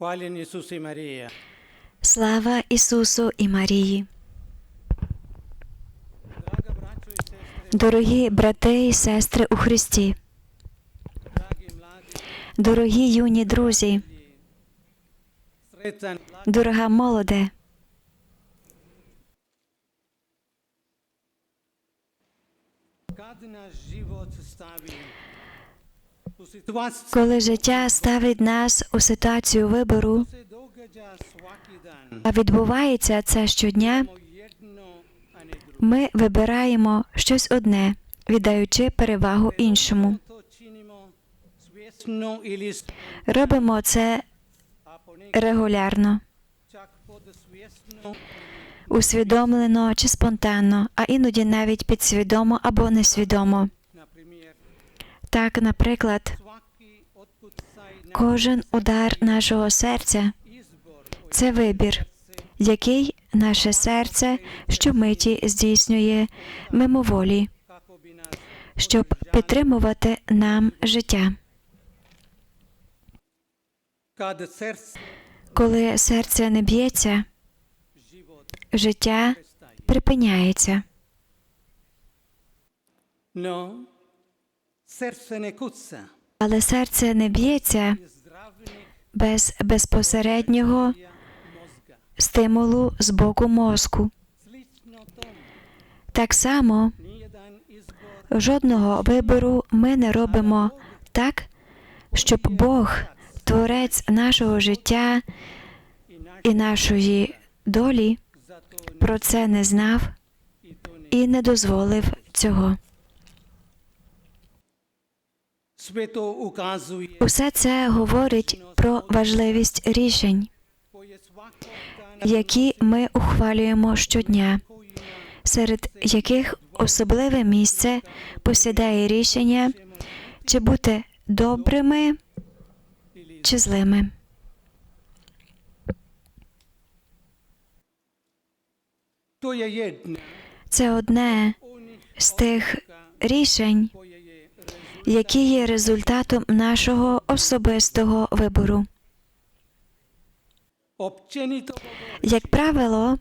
Hvala Isusu i Marija. Слава Ісусу і Марії! Дорогі брати і сестри у Христі, дорогі юні друзі, дорога молоде, коли життя ставить нас у ситуацію вибору, а відбувається це щодня, ми вибираємо щось одне, віддаючи перевагу іншому. Робимо це регулярно, усвідомлено чи спонтанно, а іноді навіть підсвідомо або несвідомо. Так, наприклад, кожен удар нашого серця це вибір, який наше серце щомиті здійснює мимоволі, щоб підтримувати нам життя. Коли серце не б'ється, життя припиняється. No. Але серце не б'ється без безпосереднього стимулу з боку мозку. Так само жодного вибору ми не робимо так, щоб Бог, творець нашого життя і нашої долі, про це не знав і не дозволив цього. Усе це говорить про важливість рішень, які ми ухвалюємо щодня, серед яких особливе місце посідає рішення, чи бути добрими чи злими. Це одне з тих рішень, які є результатом нашого особистого вибору. Як правило,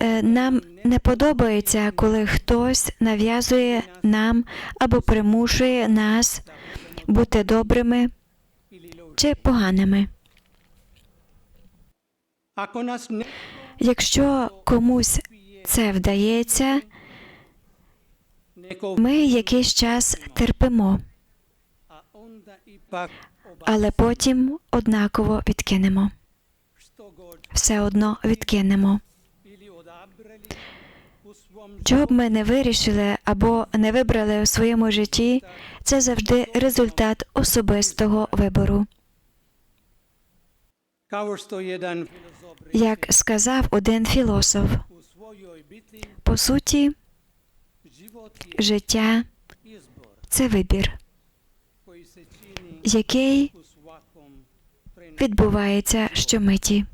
е, нам не подобається, коли хтось нав'язує нам або примушує нас бути добрими чи поганими. Якщо комусь це вдається, ми якийсь час терпимо, але потім однаково відкинемо. Все одно відкинемо. Чого б ми не вирішили або не вибрали у своєму житті, це завжди результат особистого вибору. Як сказав один філософ, по суті, життя це вибір, який відбувається щомиті.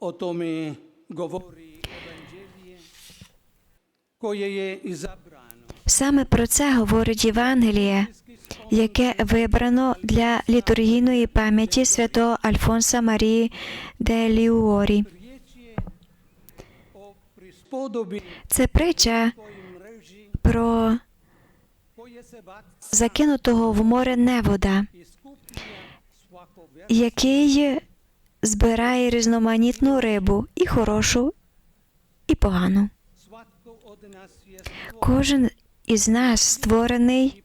O tome govori evanđelje koje je izabrano. Саме про це говорить Євангеліє, яке вибрано для літургійної пам'яті святого Альфонса Марії де Ліуорі. Це притча про закинутого в море невода, який збирає різноманітну рибу, і хорошу, і погану. Кожен із нас створений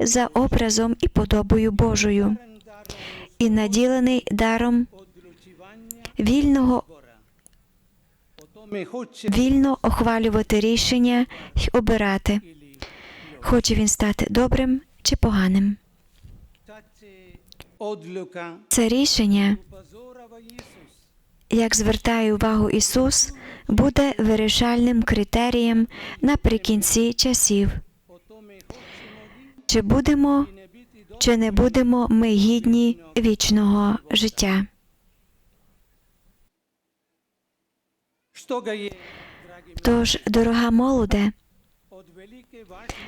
за образом і подобою Божою і наділений даром вільного вільно ухвалювати рішення й обирати, хоче він стати добрим чи поганим. Це рішення, як звертає увагу Ісус, буде вирішальним критерієм наприкінці часів. Чи будемо, чи не будемо ми гідні вічного життя. Тож, дорога молоде,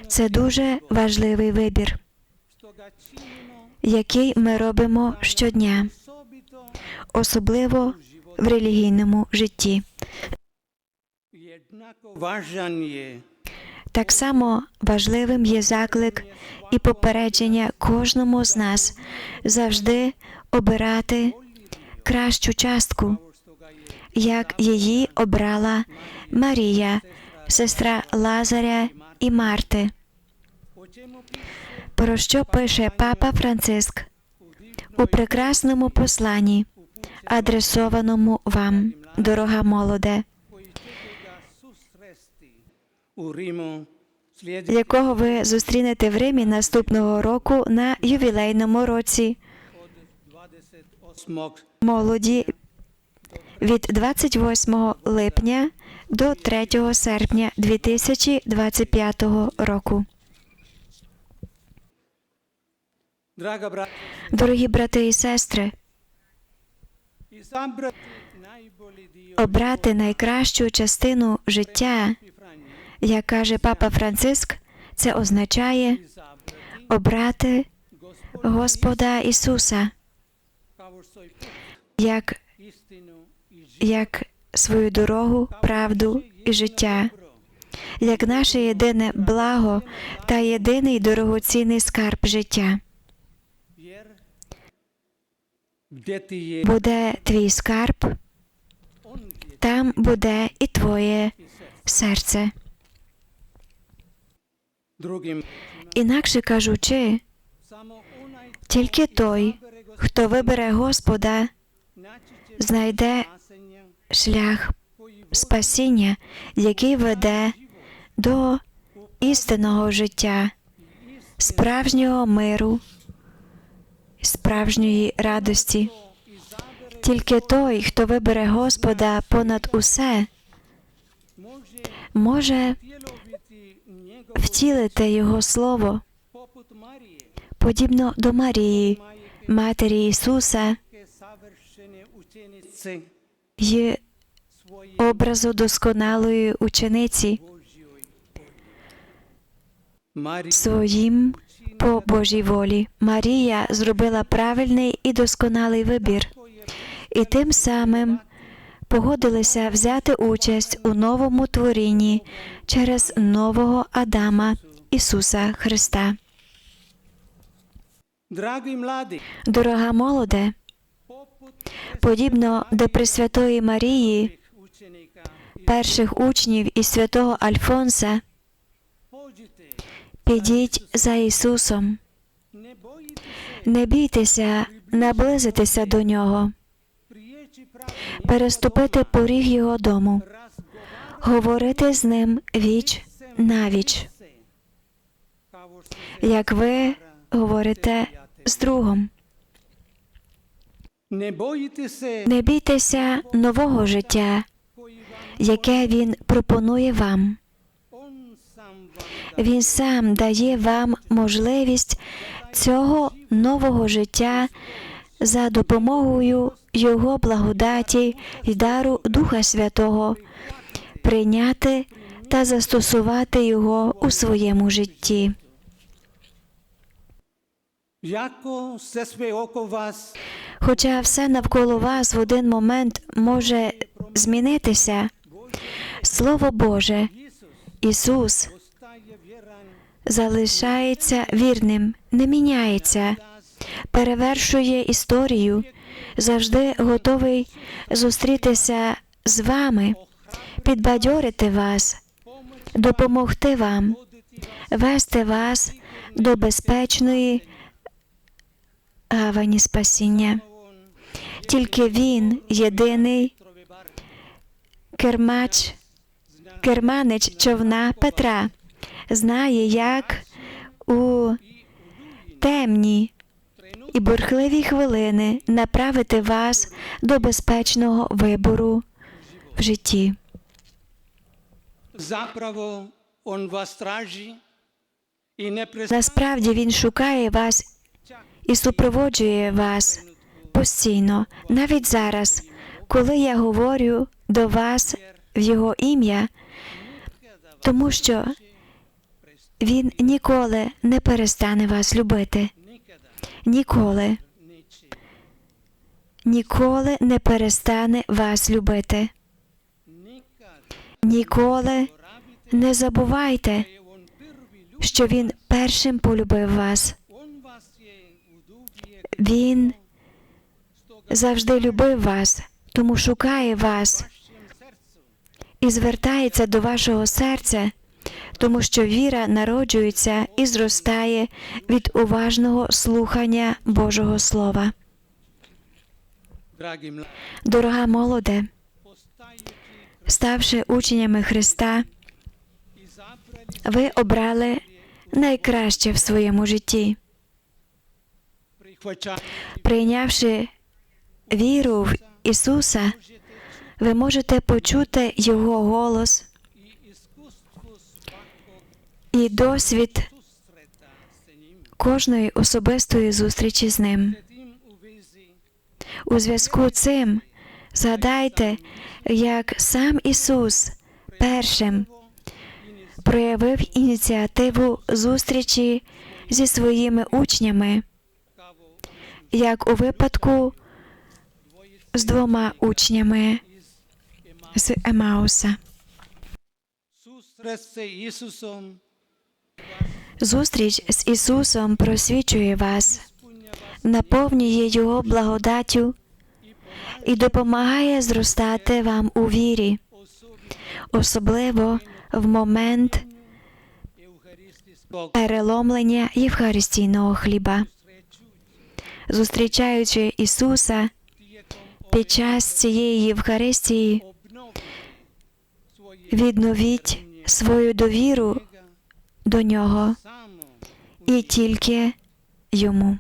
це дуже важливий вибір. який ми робимо щодня, особливо в релігійному житті. Так само важливим є заклик і попередження кожному з нас завжди обирати кращу частку, як її обрала Марія, сестра Лазаря і Марти. Про що пише Папа Франциск? У прекрасному посланні, адресованому вам, дорога молоде, якого ви зустрінете в Римі наступного року на ювілейному році. Молоді від 28 липня до 3 серпня 2025 року. Дорогі брати і сестри, обрати найкращу частину життя, як каже Папа Франциск, це означає обрати Господа Ісуса як. Як свою дорогу, правду і життя, як наше єдине благо та єдиний дорогоцінний скарб життя. Буде твій скарб, там буде і твоє серце. Інакше кажучи, тільки той, хто вибере Господа, знайде шлях спасіння, який веде до істинного життя, справжнього миру, справжньої радості. Тільки той, хто вибере Господа понад усе, може втілити Його Слово, подібно до Марії, Матері Ісуса svoje образу досконалої учениці своїм по Божій волі. Марія зробила правильний і досконалий вибір, і тим самим погодилася взяти участь у новому творінні через нового Адама Ісуса Христа. Дорога молоде, подібно до Пресвятої Марії, перших учнів і святого Альфонса, підіть за Ісусом. Не бійтеся наблизитися до нього, переступити поріг Його дому, говорити з ним віч što se як ви говорите з другом. Не бійтеся нового життя, яке Він пропонує вам. Він сам дає вам можливість цього нового життя за допомогою Його благодаті і дару Духа Святого, прийняти та застосувати його у своєму житті. Se sve oko vas Хоча все навколо вас в один момент може змінитися, Слово Боже, Ісус залишається вірним, не міняється, перевершує історію, завжди готовий зустрітися з вами, підбадьорити вас, допомогти вам, вести вас до безпечної гавані спасіння. Тільки Він, єдиний кермач, керманич човна Петра, знає, як у темні і бурхливі хвилини направити вас до безпечного вибору в житті. Насправді Він шукає вас і супроводжує вас постійно, навіть зараз, коли я говорю до вас в Його ім'я, тому що Він ніколи не перестане вас любити. ніколи, ніколи не перестане вас любити. Ніколи не забувайте, що Він першим полюбив вас. Він завжди любив вас, тому шукає вас і звертається до вашого серця, тому що віра народжується і зростає від уважного слухання Божого Слова. Дорога молоде, ставши ученями Христа, ви обрали найкраще в своєму житті, прийнявши віру в Ісуса, ви можете почути Його голос і досвід кожної особистої зустрічі з ним. У зв'язку з цим згадайте, як сам Ісус першим проявив ініціативу зустрічі зі своїми учнями, як у випадку з двома учнями з Емауса. Зустріч з Ісусом просвічує вас, наповнює Його благодаттю і допомагає зростати вам у вірі, особливо в момент переломлення Євхаристійного хліба. Зустрічаючи Ісуса під час цієї Євхаристії, відновіть свою довіру до Нього і тільки Йому.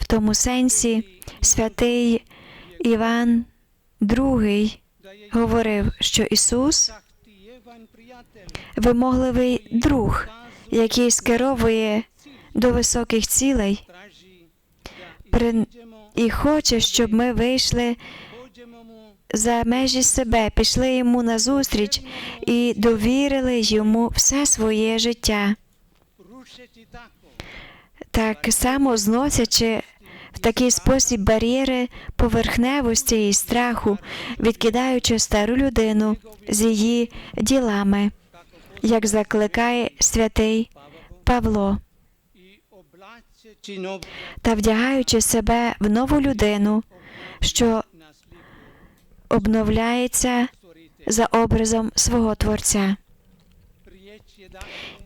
В тому сенсі святий Іван II говорив, що Ісус вимогливий друг, який скеровує до високих цілей. І хоче, щоб ми вийшли за межі себе, пішли йому назустріч і довірили йому все своє життя, так само зносячи в такий спосіб бар'єри поверхневості і страху, відкидаючи стару людину з її ділами, як закликає святий Павло, та вдягаючи себе в нову людину, що обновляється за образом свого Творця.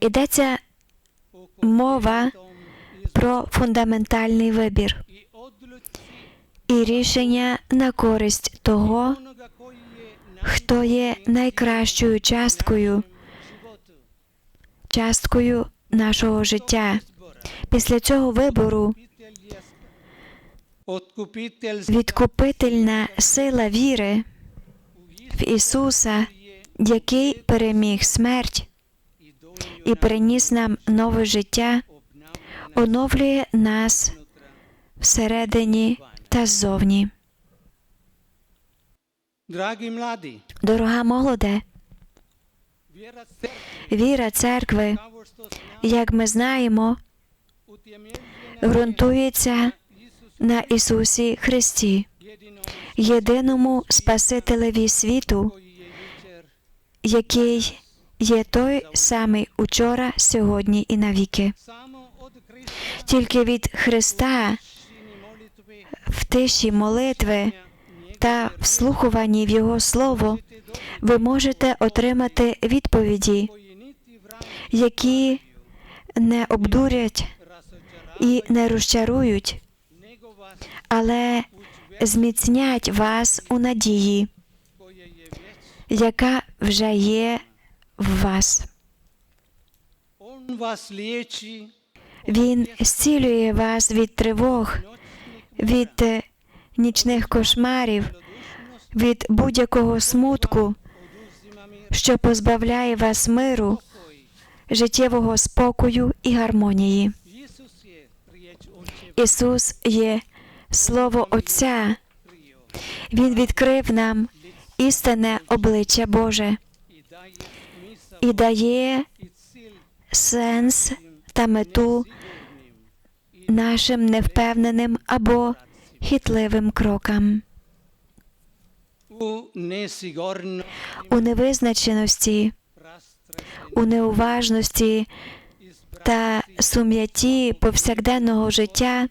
Ідеться мова про фундаментальний вибір і рішення на користь того, хто є найкращою часткою, часткою нашого життя. Після цього вибору відкупительна сила віри в Ісуса, який переміг смерть і приніс нам нове життя, оновлює нас всередині та ззовні. Дорога молоде, віра церкви, як ми знаємо, ґрунтується на Ісусі Христі, єдиному Спасителеві світу, який є той самий учора, сьогодні і навіки. Тільки від Христа в тиші молитви та вслухуванні в Його Слово ви можете отримати відповіді, які не обдурять і не розчарують, але зміцнять вас у надії, яка вже є в вас. Він зцілює вас від тривог, від нічних кошмарів, від будь-якого смутку, що позбавляє вас миру, життєвого спокою і гармонії. Ісус є Слово Отця. Він відкрив нам істинне обличчя Боже і дає сенс та мету нашим невпевненим або хитливим крокам. У невизначеності, у неуважності та сум'яті повсякденного життя,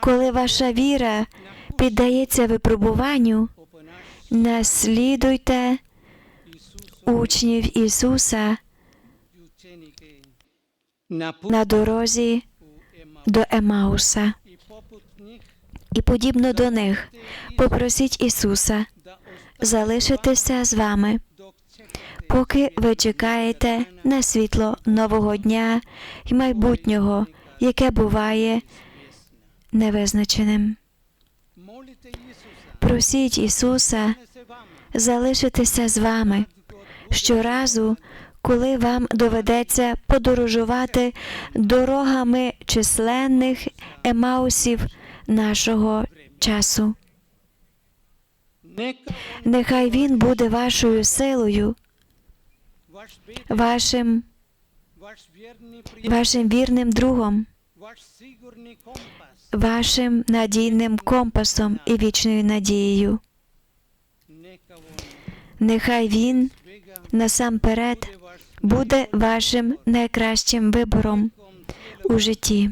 коли ваша віра піддається випробуванню, наслідуйте учнів Ісуса на дорозі до Емауса. І подібно до них попросіть Ісуса залишитися з вами, поки ви чекаєте на світло нового дня і майбутнього, яке буває невизначеним. Просіть Ісуса залишитися з вами щоразу, коли вам доведеться подорожувати дорогами численних емаусів нашого часу. Нехай Він буде вашою силою, вашим, вашим вірним другом, вашим надійним компасом і вічною надією. Нехай Він насамперед буде вашим найкращим вибором у житті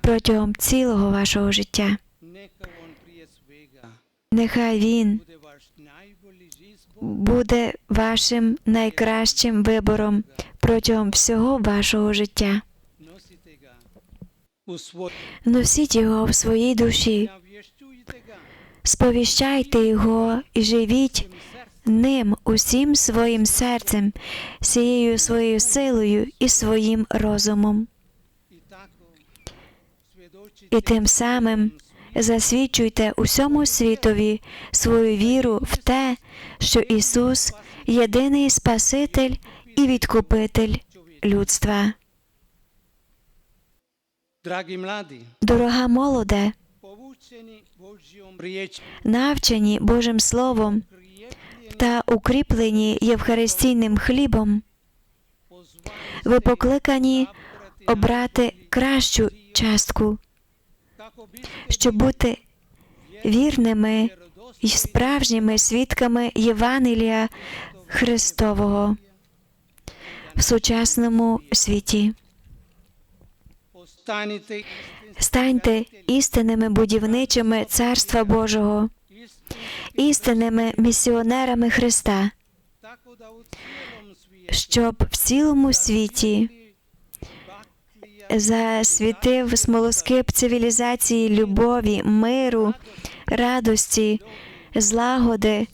протягом цілого вашого життя. Нехай Він буде вашим найкращим вибором протягом всього вашого життя. Носіть його в своїй душі, сповіщайте його і живіть ним усім своїм серцем, всією своєю силою і своїм розумом. І тим самим засвідчуйте усьому світові свою віру в те, що Ісус єдиний Спаситель і відкупитель людства. Дорога молоде, навчені Божим Словом та укріплені Євхаристійним хлібом, ви покликані обрати кращу частку, щоб бути вірними і справжніми свідками Євангелія Христового в сучасному світі. Станьте істинними будівничими Царства Божого, істинними місіонерами Христа, щоб в цілому світі засвітив смолоскип цивілізації любові, миру, радості, злагоди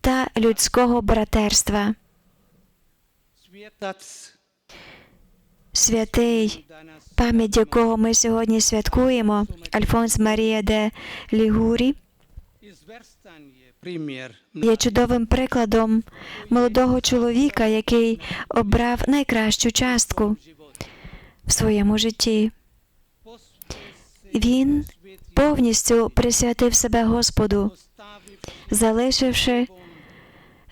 та людського братерства. Святий, пам'ять якого ми сьогодні святкуємо, Альфонс Марія де Лігурі, є чудовим прикладом молодого чоловіка, який обрав найкращу частку. В своєму житті. Він повністю присвятив себе Господу, залишивши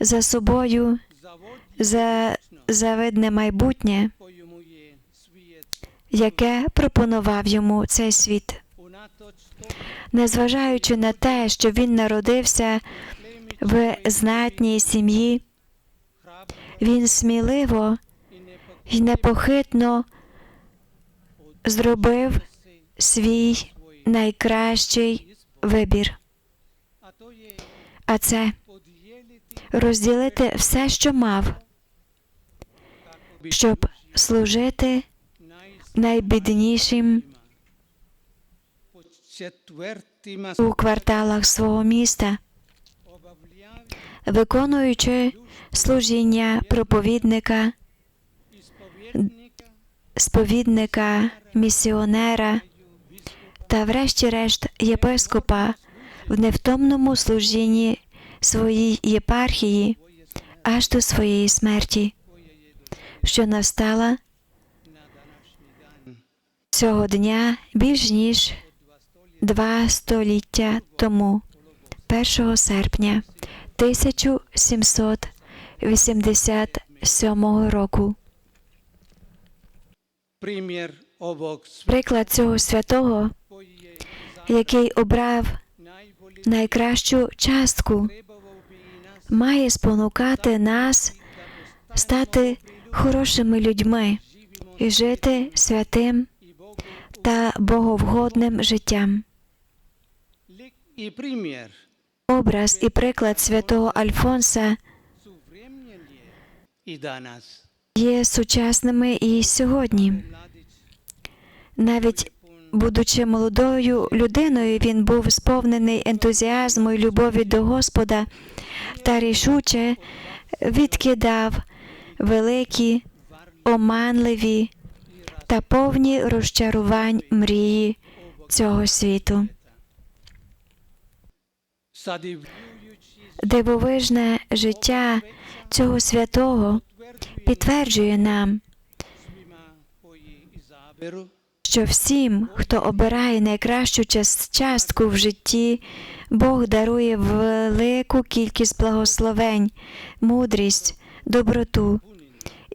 за собою за завидне майбутнє, яке пропонував йому цей світ. Незважаючи на те, що він народився в знатній сім'ї, він сміливо і непохитно зробив свій найкращий вибір, а це розділити все, що мав, щоб служити найбіднішим у кварталах свого міста, виконуючи служіння проповідника, сповідника, місіонера та, врешті-решт, єпископа в невтомному служінні своїй єпархії аж до своєї смерті, що настала цього дня більш ніж два століття тому, 1 серпня 1787 року. Приклад цього святого, який обрав найкращу частку, має спонукати нас стати хорошими людьми і жити святим та боговгодним життям. Образ і приклад святого Альфонса є сучасними і сьогодні. Навіть будучи молодою людиною, він був сповнений ентузіазму і любові до Господа та рішуче відкидав великі, оманливі та повні розчарувань мрії цього світу. Дивовижне життя цього святого підтверджує нам, що всім, хто обирає найкращу частку в житті, Бог дарує велику кількість благословень, мудрість, доброту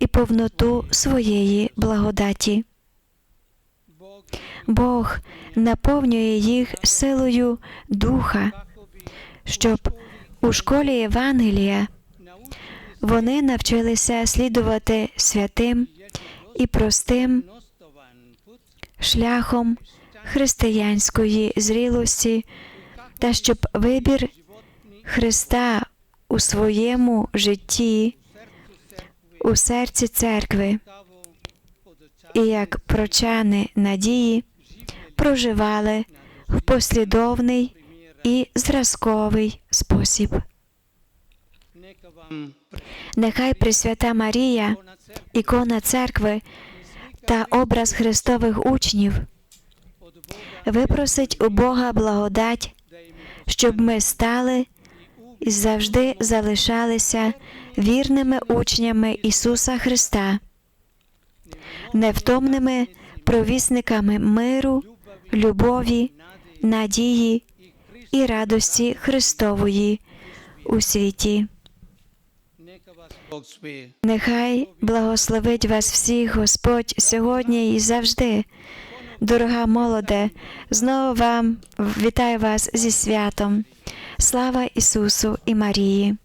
і повноту своєї благодаті. Бог наповнює їх силою духа, щоб у школі Євангелія вони навчилися слідувати святим і простим шляхом християнської зрілості та щоб вибір Христа у своєму житті, у серці церкви і як прочани надії проживали в послідовний і зразковий спосіб. Нехай Пресвята Марія, ікона церкви та образ Христових учнів випросить у Бога благодать, щоб ми стали і завжди залишалися вірними учнями Ісуса Христа, невтомними провісниками миру, любові, надії і радості Христової у світі. нека вас Бог свій Нехай благословить вас всіх Господь сьогодні і завжди. Дорога молоде, знову вам вітаю вас зі святом. Слава Ісусу і Марії!